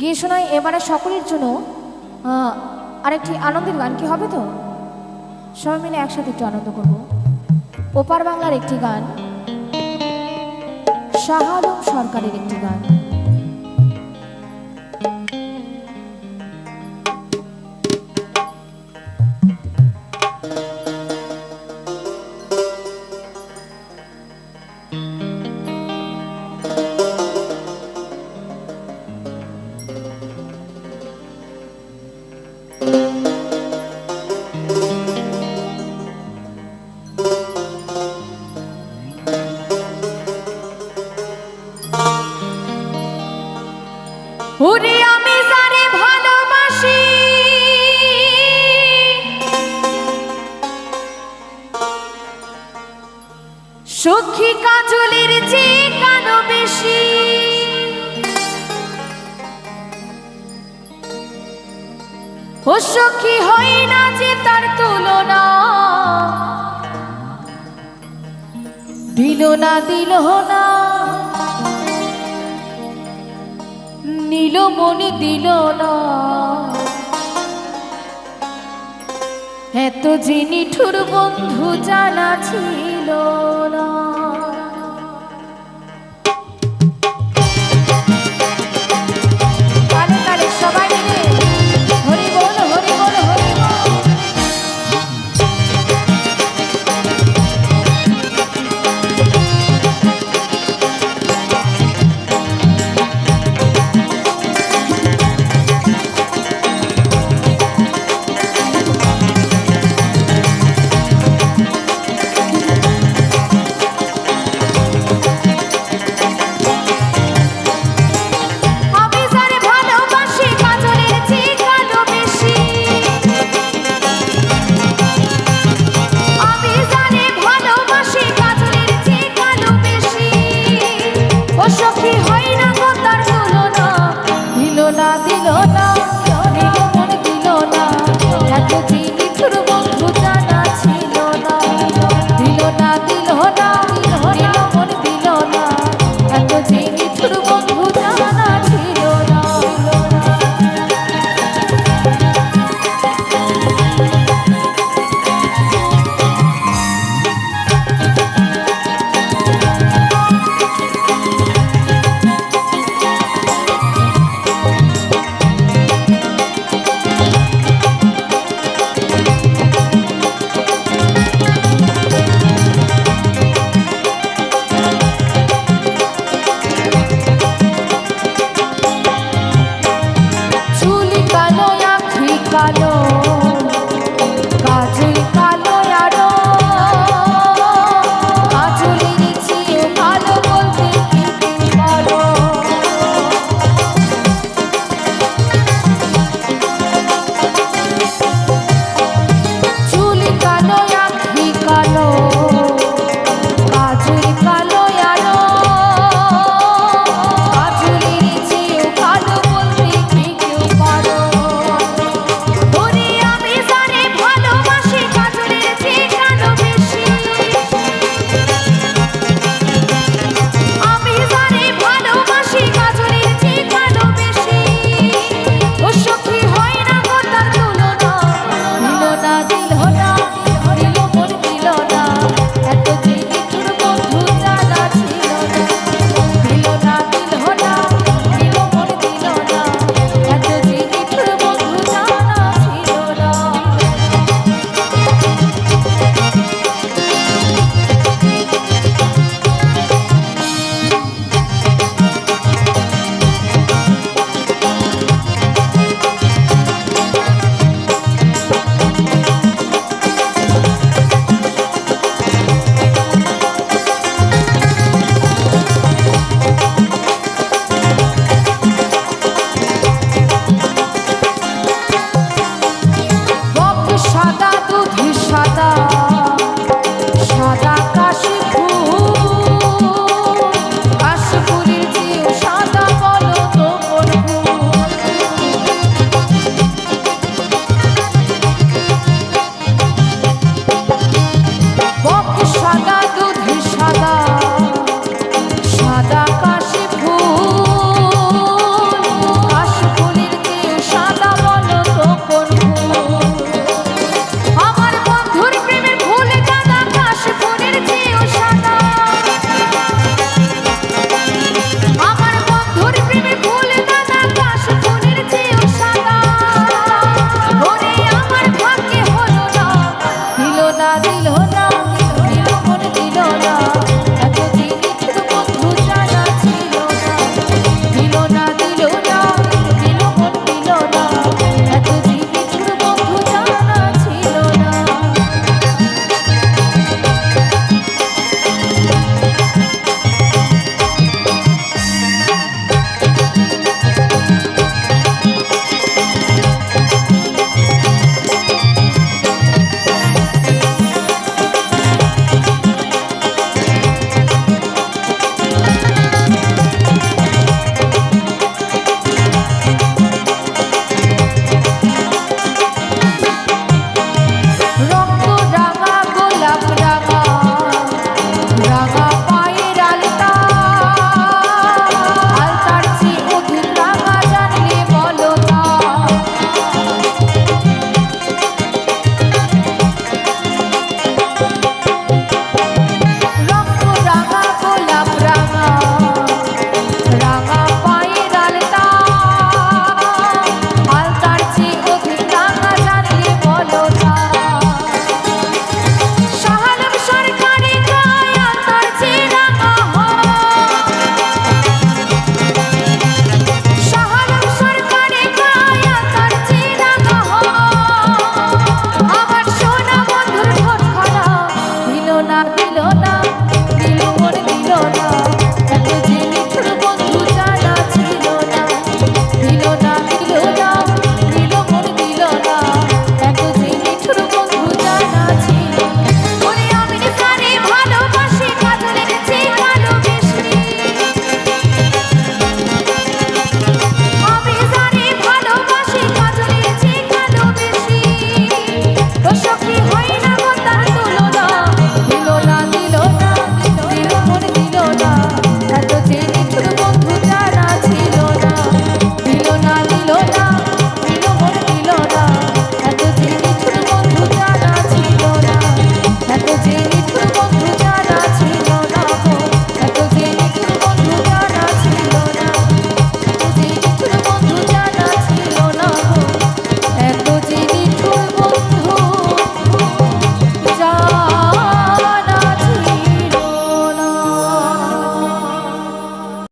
গিয়ে শোনাই, এবারে সকলের জন্য আরেকটি আনন্দের গান কি হবে তো? সবাই মিলে একসাথে একটু আনন্দ করব। ওপার বাংলার একটি গান, শাহ আলম সরকারের একটি গান। ওরে সখী কাজলের যে কানো বেশি। ও সখী হই না যে তার তুলনা। দিল না দিল না। নীল মনে দিল না। এত যিনি ঠুর বন্ধু জানা ছিল না। ও